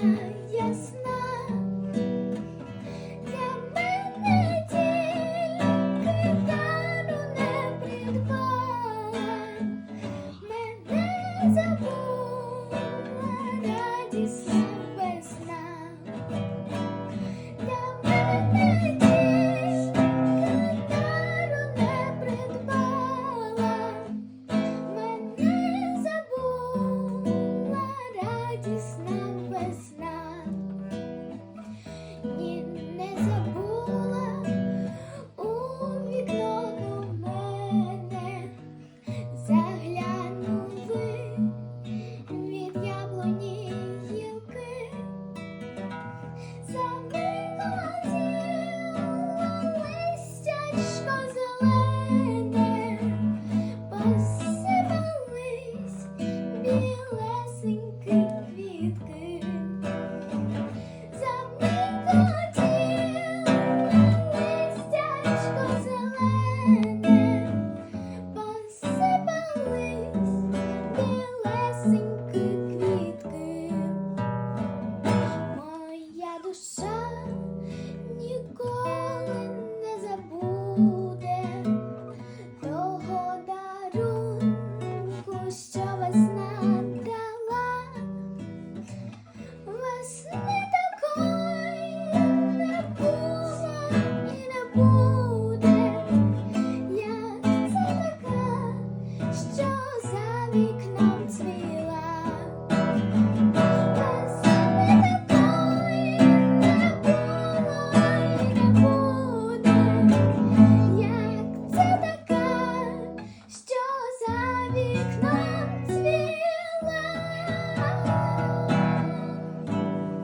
Mm-hmm. що за вікном цвіла, та такої не було і не буде, як це така, що за вікном.